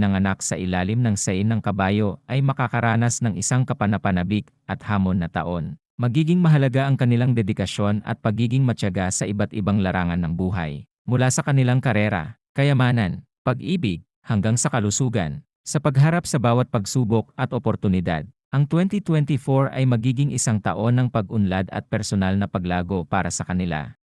ipinanganak sa ilalim ng sain ng kabayo ay makakaranas ng isang kapanapanabik at hamon na taon. Magiging mahalaga ang kanilang dedikasyon at pagiging matyaga sa iba't ibang larangan ng buhay. Mula sa kanilang karera, kayamanan, pag-ibig, hanggang sa kalusugan. Sa pagharap sa bawat pagsubok at oportunidad, ang 2024 ay magiging isang taon ng pag-unlad at personal na paglago para sa kanila.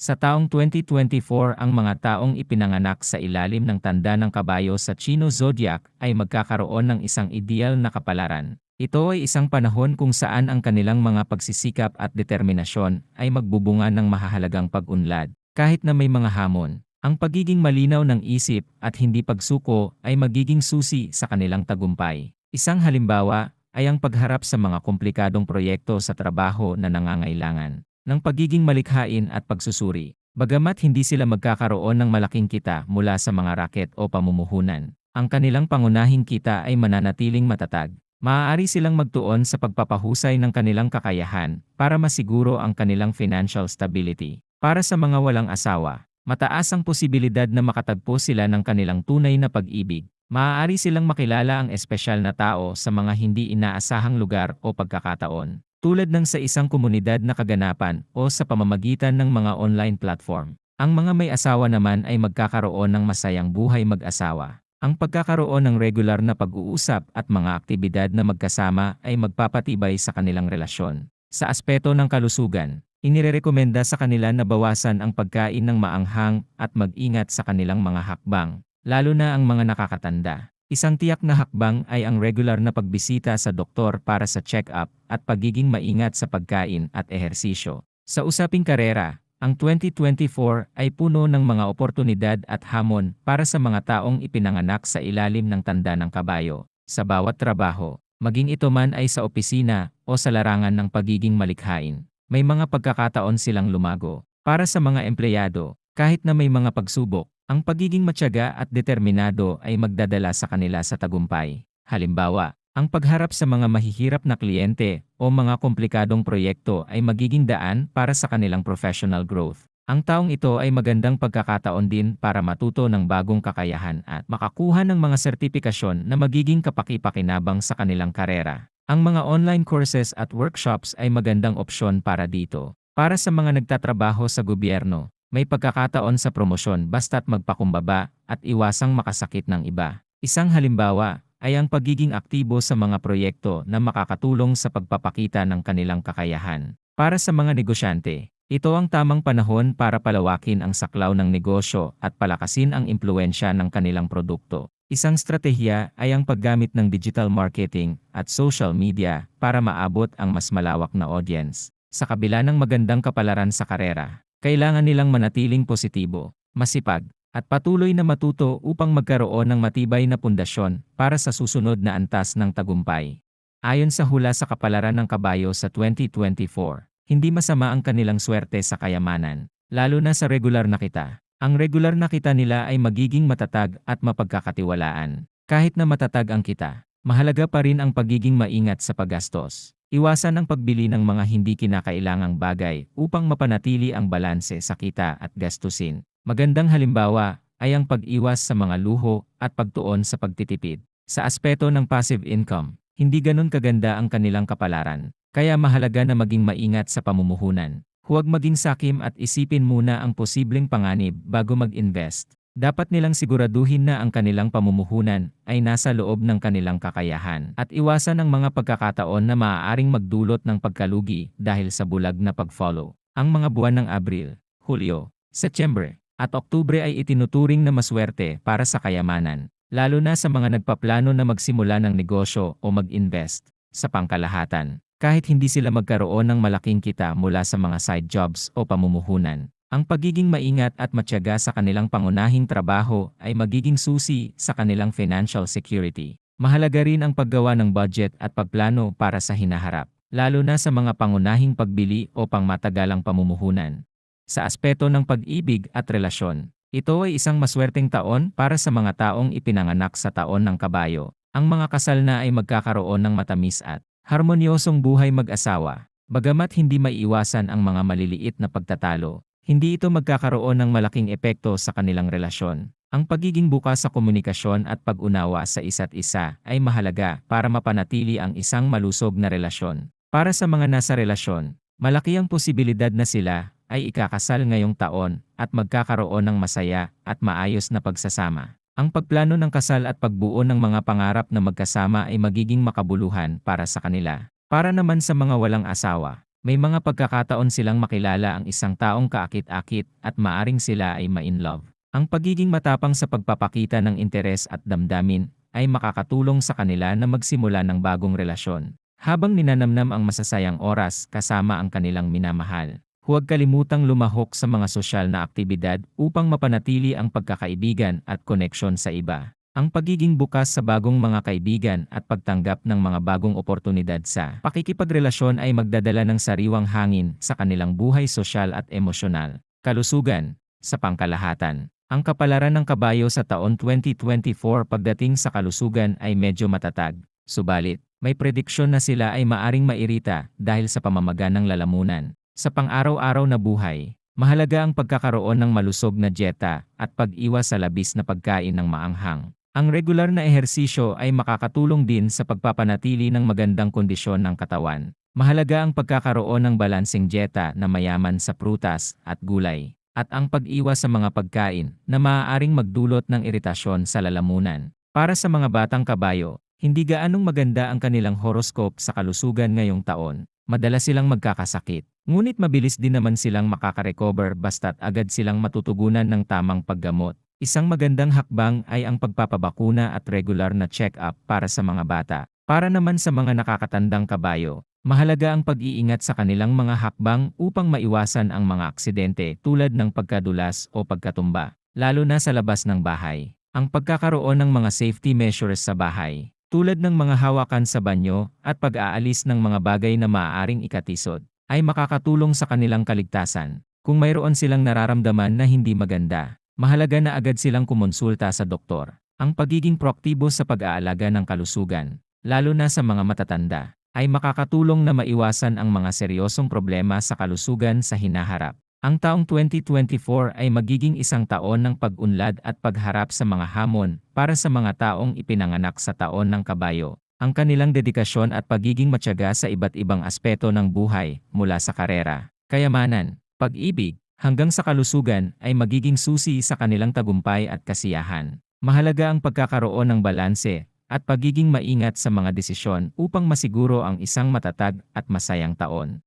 Sa taong 2024 ang mga taong ipinanganak sa ilalim ng tanda ng kabayo sa Chino Zodiac ay magkakaroon ng isang ideal na kapalaran. Ito ay isang panahon kung saan ang kanilang mga pagsisikap at determinasyon ay magbubunga ng mahahalagang pag-unlad. Kahit na may mga hamon, ang pagiging malinaw ng isip at hindi pagsuko ay magiging susi sa kanilang tagumpay. Isang halimbawa ay ang pagharap sa mga komplikadong proyekto sa trabaho na nangangailangan ng pagiging malikhain at pagsusuri. Bagamat hindi sila magkakaroon ng malaking kita mula sa mga raket o pamumuhunan, ang kanilang pangunahing kita ay mananatiling matatag. Maaari silang magtuon sa pagpapahusay ng kanilang kakayahan para masiguro ang kanilang financial stability. Para sa mga walang asawa, mataas ang posibilidad na makatagpo sila ng kanilang tunay na pag-ibig. Maaari silang makilala ang espesyal na tao sa mga hindi inaasahang lugar o pagkakataon tulad ng sa isang komunidad na kaganapan o sa pamamagitan ng mga online platform. Ang mga may asawa naman ay magkakaroon ng masayang buhay mag-asawa. Ang pagkakaroon ng regular na pag-uusap at mga aktibidad na magkasama ay magpapatibay sa kanilang relasyon. Sa aspeto ng kalusugan, inirerekomenda sa kanila na bawasan ang pagkain ng maanghang at mag-ingat sa kanilang mga hakbang, lalo na ang mga nakakatanda. Isang tiyak na hakbang ay ang regular na pagbisita sa doktor para sa check-up at pagiging maingat sa pagkain at ehersisyo. Sa usaping karera, ang 2024 ay puno ng mga oportunidad at hamon para sa mga taong ipinanganak sa ilalim ng tanda ng kabayo. Sa bawat trabaho, maging ito man ay sa opisina o sa larangan ng pagiging malikhain, may mga pagkakataon silang lumago. Para sa mga empleyado, kahit na may mga pagsubok, ang pagiging matyaga at determinado ay magdadala sa kanila sa tagumpay. Halimbawa, ang pagharap sa mga mahihirap na kliyente o mga komplikadong proyekto ay magiging daan para sa kanilang professional growth. Ang taong ito ay magandang pagkakataon din para matuto ng bagong kakayahan at makakuha ng mga sertipikasyon na magiging kapaki-pakinabang sa kanilang karera. Ang mga online courses at workshops ay magandang opsyon para dito. Para sa mga nagtatrabaho sa gobyerno, may pagkakataon sa promosyon basta't magpakumbaba at iwasang makasakit ng iba. Isang halimbawa ay ang pagiging aktibo sa mga proyekto na makakatulong sa pagpapakita ng kanilang kakayahan. Para sa mga negosyante, ito ang tamang panahon para palawakin ang saklaw ng negosyo at palakasin ang impluensya ng kanilang produkto. Isang stratehiya ay ang paggamit ng digital marketing at social media para maabot ang mas malawak na audience. Sa kabila ng magandang kapalaran sa karera, kailangan nilang manatiling positibo, masipag, at patuloy na matuto upang magkaroon ng matibay na pundasyon para sa susunod na antas ng tagumpay. Ayon sa hula sa kapalaran ng kabayo sa 2024, hindi masama ang kanilang swerte sa kayamanan, lalo na sa regular na kita. Ang regular na kita nila ay magiging matatag at mapagkakatiwalaan. Kahit na matatag ang kita, mahalaga pa rin ang pagiging maingat sa paggastos. Iwasan ang pagbili ng mga hindi kinakailangang bagay upang mapanatili ang balanse sa kita at gastusin. Magandang halimbawa ay ang pag-iwas sa mga luho at pagtuon sa pagtitipid. Sa aspeto ng passive income, hindi ganun kaganda ang kanilang kapalaran, kaya mahalaga na maging maingat sa pamumuhunan. Huwag maging sakim at isipin muna ang posibleng panganib bago mag-invest. Dapat nilang siguraduhin na ang kanilang pamumuhunan ay nasa loob ng kanilang kakayahan at iwasan ang mga pagkakataon na maaaring magdulot ng pagkalugi dahil sa bulag na pag-follow. Ang mga buwan ng Abril, Hulyo, September, at Oktubre ay itinuturing na maswerte para sa kayamanan, lalo na sa mga nagpaplano na magsimula ng negosyo o mag-invest. Sa pangkalahatan, kahit hindi sila magkaroon ng malaking kita mula sa mga side jobs o pamumuhunan. Ang pagiging maingat at matyaga sa kanilang pangunahing trabaho ay magiging susi sa kanilang financial security. Mahalaga rin ang paggawa ng budget at pagplano para sa hinaharap, lalo na sa mga pangunahing pagbili o pangmatagalang pamumuhunan. Sa aspeto ng pag-ibig at relasyon, ito ay isang maswerteng taon para sa mga taong ipinanganak sa taon ng kabayo. Ang mga kasal na ay magkakaroon ng matamis at harmonyosong buhay mag-asawa. Bagamat hindi maiiwasan ang mga maliliit na pagtatalo, hindi ito magkakaroon ng malaking epekto sa kanilang relasyon. Ang pagiging bukas sa komunikasyon at pag-unawa sa isa't isa ay mahalaga para mapanatili ang isang malusog na relasyon. Para sa mga nasa relasyon, malaki ang posibilidad na sila ay ikakasal ngayong taon at magkakaroon ng masaya at maayos na pagsasama. Ang pagplano ng kasal at pagbuo ng mga pangarap na magkasama ay magiging makabuluhan para sa kanila. Para naman sa mga walang asawa, may mga pagkakataon silang makilala ang isang taong kaakit-akit at maaring sila ay ma-in-love. Ang pagiging matapang sa pagpapakita ng interes at damdamin ay makakatulong sa kanila na magsimula ng bagong relasyon. Habang ninanamnam ang masasayang oras kasama ang kanilang minamahal, huwag kalimutang lumahok sa mga sosyal na aktibidad upang mapanatili ang pagkakaibigan at koneksyon sa iba. Ang pagiging bukas sa bagong mga kaibigan at pagtanggap ng mga bagong oportunidad sa pakikipagrelasyon ay magdadala ng sariwang hangin sa kanilang buhay sosyal at emosyonal. Kalusugan, sa pangkalahatan. Ang kapalaran ng kabayo sa taon 2024 pagdating sa kalusugan ay medyo matatag. Subalit, may prediksyon na sila ay maaring mairita dahil sa pamamaga ng lalamunan. Sa pang-araw-araw na buhay, mahalaga ang pagkakaroon ng malusog na dieta at pag-iwas sa labis na pagkain ng maanghang. Ang regular na ehersisyo ay makakatulong din sa pagpapanatili ng magandang kondisyon ng katawan. Mahalaga ang pagkakaroon ng balansing dieta na mayaman sa prutas at gulay at ang pag-iwas sa mga pagkain na maaaring magdulot ng iritasyon sa lalamunan. Para sa mga batang kabayo, hindi gaanong maganda ang kanilang horoscope sa kalusugan ngayong taon. Madalas silang magkakasakit. Ngunit mabilis din naman silang makakarecover basta't agad silang matutugunan ng tamang paggamot. Isang magandang hakbang ay ang pagpapabakuna at regular na check-up para sa mga bata. Para naman sa mga nakakatandang kabayo, Mahalaga ang pag-iingat sa kanilang mga hakbang upang maiwasan ang mga aksidente tulad ng pagkadulas o pagkatumba, lalo na sa labas ng bahay. Ang pagkakaroon ng mga safety measures sa bahay, tulad ng mga hawakan sa banyo at pag-aalis ng mga bagay na maaaring ikatisod, ay makakatulong sa kanilang kaligtasan. Kung mayroon silang nararamdaman na hindi maganda, mahalaga na agad silang kumonsulta sa doktor. Ang pagiging proaktibo sa pag-aalaga ng kalusugan, lalo na sa mga matatanda, ay makakatulong na maiwasan ang mga seryosong problema sa kalusugan sa hinaharap. Ang taong 2024 ay magiging isang taon ng pag-unlad at pagharap sa mga hamon para sa mga taong ipinanganak sa taon ng kabayo. Ang kanilang dedikasyon at pagiging matyaga sa iba't ibang aspeto ng buhay mula sa karera, kayamanan, pag-ibig, hanggang sa kalusugan ay magiging susi sa kanilang tagumpay at kasiyahan. Mahalaga ang pagkakaroon ng balanse at pagiging maingat sa mga desisyon upang masiguro ang isang matatag at masayang taon.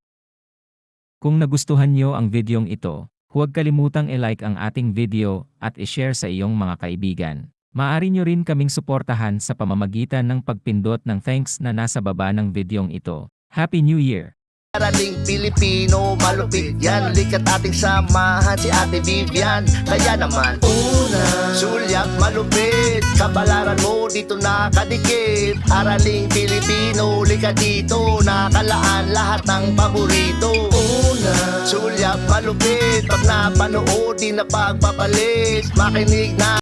Kung nagustuhan nyo ang videong ito, huwag kalimutang i-like ang ating video at i-share sa iyong mga kaibigan. Maari nyo rin kaming suportahan sa pamamagitan ng pagpindot ng thanks na nasa baba ng videong ito. Happy New Year! Araling Pilipino, malupit yan. Likat ating samahan si Ate Vivian. Kaya naman Una Sulyap malupit. Kabalaran mo dito nakadikit. Araling Pilipino, likat dito. Nakalaan lahat ng paborito. Una Sulyap malupit. Pag napanood, di na pagpapalit. Makinig na